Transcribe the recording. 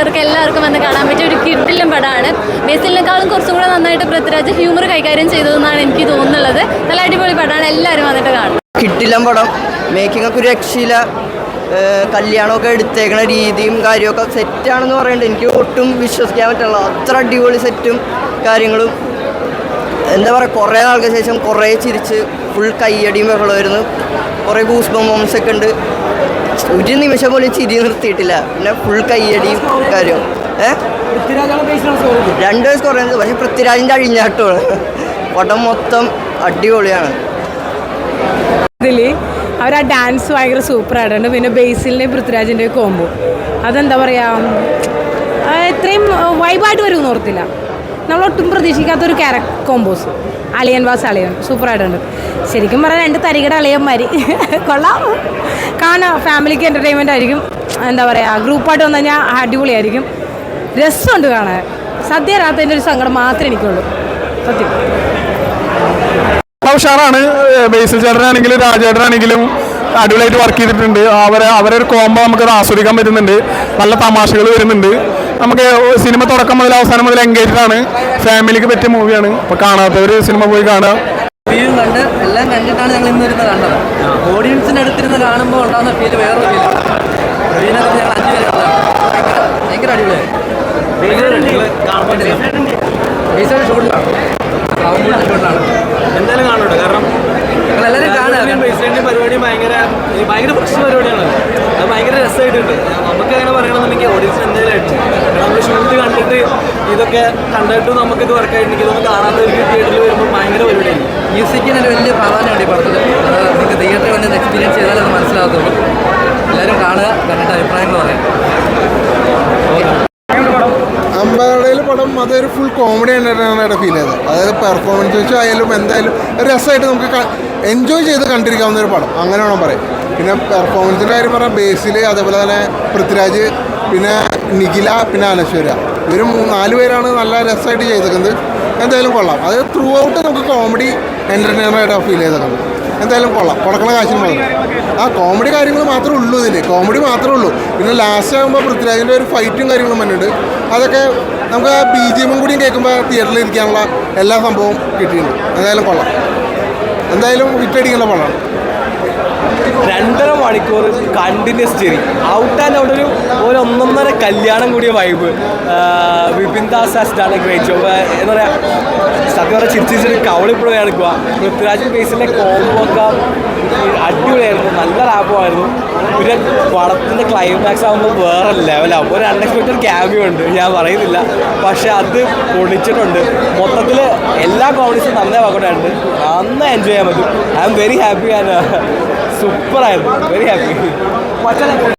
പ്രേക്ഷകർക്ക് എല്ലാവർക്കും വന്ന് കാണാൻ പറ്റിയ ഒരു കിഡിലും പടമാണ്. ബേസിലിനേക്കാളും കുറച്ചും കൂടെ നന്നായിട്ട് പൃഥ്വിരാജ് ഹ്യൂമർ കൈകാര്യം ചെയ്തതെന്നാണ് എനിക്ക് തോന്നുന്നത്. നല്ല അടിപൊളി പടമാണ്. എല്ലാവരും വന്നിട്ട് കാണും. കിട്ടിലം പടം. മേക്കിംഗ് ഒക്കെ ഒരു രക്ഷയില്ല. കല്യാണമൊക്കെ എടുത്തേക്കണ രീതിയും കാര്യമൊക്കെ സെറ്റാണെന്ന് പറയുന്നുണ്ട്. എനിക്ക് ഒട്ടും വിശ്വസിക്കാൻ പറ്റില്ല. അത്ര അടിപൊളി സെറ്റും കാര്യങ്ങളും. എന്താ പറയുക കുറേ നാൾക്ക് ശേഷം കുറേ ചിരിച്ച് ഫുൾ കയ്യടിയും ബഹളമായിരുന്നു കുറേ ഗൂസ് ബോംസ് ഒക്കെ ഉണ്ട്. ഒരു നിമിഷം പോലും ചിരി നിർത്തിയിട്ടില്ല. പിന്നെ ഫുൾ കയ്യടിയും കാര്യവും ഏഹ് രണ്ട് വയസ്സ് കുറയുന്നത് പക്ഷെ പൃഥ്വിരാജിന്റെ അഴിഞ്ഞാട്ടമാണ് പടം മൊത്തം അടിപൊളിയാണ്. ഇതിൽ അവർ ആ ഡാൻസ് ഭയങ്കര സൂപ്പർ ആയിട്ടുണ്ട് പിന്നെ ബേസിലിന്റെയും പൃഥ്വിരാജിന്റെ കോമ്പോ അതെന്താ പറയുക ഇത്രയും വൈബായിട്ട് വരും ഓർത്തില്ല. നമ്മൾ ഒട്ടും പ്രതീക്ഷിക്കാത്തൊരു ക്യാരക്ടർ കോമ്പോസ് അളിയൻ വാസ് അളിയൻ. സൂപ്പറായിട്ടുണ്ട് ശരിക്കും പറഞ്ഞാൽ രണ്ട് തരികട അളിയന്മാരി. കൊള്ളാം. കാണാം. ഫാമിലിക്ക് എന്റർടൈൻമെന്റ് ആയിരിക്കും. എന്താ പറയുക ഗ്രൂപ്പായിട്ട് വന്നു കഴിഞ്ഞാൽ അടിപൊളിയായിരിക്കും. രസമുണ്ട് കാണാൻ. സദ്യ രാത്തതിന്റെ ഒരു സങ്കടം മാത്രമേ എനിക്കുള്ളൂ. സത്യം. ഉഷാറാണ്. ബേസിൽ ചേട്ടനാണെങ്കിലും രാജേട്ടനാണെങ്കിലും അടിപൊളിയായിട്ട് വർക്ക് ചെയ്തിട്ടുണ്ട്. അവരെ അവരെ ഒരു കോംബോ നമുക്ക് ആസ്വദിക്കാൻ പറ്റുന്നുണ്ട്. നല്ല തമാശകൾ വരുന്നുണ്ട്. നമുക്ക് സിനിമ തുടക്കം മുതൽ അവസാനം മുതൽ എൻഗേജ്ഡ് ആണ്. ഫാമിലിക്ക് പറ്റിയ മൂവിയാണ് അപ്പോൾ കാണാത്തവർ സിനിമ പോയി കാണുക. കണ്ട് എല്ലാം കണ്ടിട്ടാണ് ഞങ്ങൾ ഇന്ന് ഇരുന്ന് കണ്ടത്. ഓഡിയൻസിന്റെ അടുത്തിരുന്ന് കാണുമ്പോൾ ഉണ്ടാകുന്ന ഫീൽ വേറെ ഫീലാണ് റിവ്യൂവിനകത്ത് ഞങ്ങൾ അഞ്ച് പേര് ഭയങ്കര അടിപൊളിയായി. ഷൂട്ടിലാണ് ഷൂട്ടിലാണ് ഭയങ്കര ഫ്രഷ് പരിപാടിയാണ് അത് ഭയങ്കര രസമായിട്ടുണ്ട്. നമുക്ക് അങ്ങനെ പറയണമെന്നുണ്ടെങ്കിൽ ഓഡിയൻസ് എന്തായാലും നമ്മൾ ഷൂട്ട് കണ്ടിട്ട് ഇതൊക്കെ കണ്ടിട്ട് നമുക്ക് ഇത് വർക്കായിട്ടുണ്ടെങ്കിൽ ഇതൊന്നും ഒരു തിയേറ്ററിൽ വരുമ്പോൾ ഭയങ്കര പരിപാടിയാണ് മ്യൂസിക്കിന് വലിയ പ്രാധാന്യമുണ്ട് ഈ പടത്തിൽ നിങ്ങൾക്ക് തിയേറ്ററിൽ വന്ന് എക്സ്പീരിയൻസ് ചെയ്താലേ അത് മനസ്സിലാകത്തുള്ളൂ എല്ലാവരും കാണുക കണ്ടിട്ട് അഭിപ്രായങ്ങൾ പറയാം അമ്പലയിൽ പടം അതൊരു ഫുൾ കോമഡി ആയിട്ടാണ് ഫീൽ ചെയ്തത്. അതായത് പെർഫോമൻസ് വെച്ച് ആയാലും എന്തായാലും രസമായിട്ട് നമുക്ക് എൻജോയ് ചെയ്ത് കണ്ടിരിക്കാവുന്ന ഒരു പടം. അങ്ങനെ വേണം പറയാം പിന്നെ പെർഫോമൻസിന്റെ കാര്യം പറഞ്ഞാൽ ബേസിൽ അതേപോലെ തന്നെ പൃഥ്വിരാജ് പിന്നെ നിഖില പിന്നെ അനശ്വര. ഇവർ നാല് പേരാണ് നല്ല രസമായിട്ട് ചെയ്തേക്കുന്നത്. എന്തായാലും കൊള്ളാം. അത് ത്രൂ ഔട്ട് നമുക്ക് കോമഡി എന്റർടൈനറായിട്ടാണ് ഫീൽ ചെയ്തേക്കുന്നത്. എന്തായാലും കൊള്ളാം. കൊടുക്കണ കാശിന് മാത്രം ആ കോമഡി കാര്യങ്ങൾ മാത്രമേ ഉള്ളൂ ഇതിൽ കോമഡി മാത്രമേ ഉള്ളൂ. പിന്നെ ലാസ്റ്റ് ആകുമ്പോൾ പൃഥ്വിരാജിന്റെ ഒരു ഫൈറ്റും കാര്യങ്ങളും വന്നിട്ടുണ്ട്. അതൊക്കെ നമുക്ക് ആ ബി ജി എമ്മും കൂടിയും കേൾക്കുമ്പോൾ തിയേറ്ററിൽ ഇരിക്കാനുള്ള എല്ലാ സംഭവവും കിട്ടിയിട്ടുണ്ട്. എന്തായാലും കൊള്ളാം. എന്തായാലും വിറ്റടിക്കുന്ന പടമാണ്. രണ്ടര മണിക്കൂർ continuous cherry out and out ഒരു ഒരു ഒന്നൊന്നര കല്യാണം കൂടിയ vibe Vipin Das has a great എന്താ പറയുക സത്യം പറഞ്ഞാൽ ചിരിച്ചിരി കവളിപ്പോഴും എടുക്കുക പൃഥ്വിരാജ് ബേസിലെ കോംബോ ഒക്കെ അടിപൊളിയായിരുന്നു. നല്ല ലാഭമായിരുന്നു പിന്നെ പടത്തിന്റെ ക്ലൈമാക്സ് ആകുമ്പോൾ വേറെ ലെവലാകും ഒരു അൺഎക്സ്പെക്റ്റഡ് ക്യാമിയോ ഉണ്ട്. ഞാൻ പറയുന്നില്ല. പക്ഷേ അത് പൊളിച്ചിട്ടുണ്ട്. മൊത്തത്തിൽ എല്ലാ കോമഡീസും നന്നായി വർക്കൗട്ടായിട്ടുണ്ട് നന്നായി എൻജോയ് ചെയ്യാൻ പറ്റും. I am very happy and സൂപ്പറായിരുന്നു വെരി ഹാപ്പി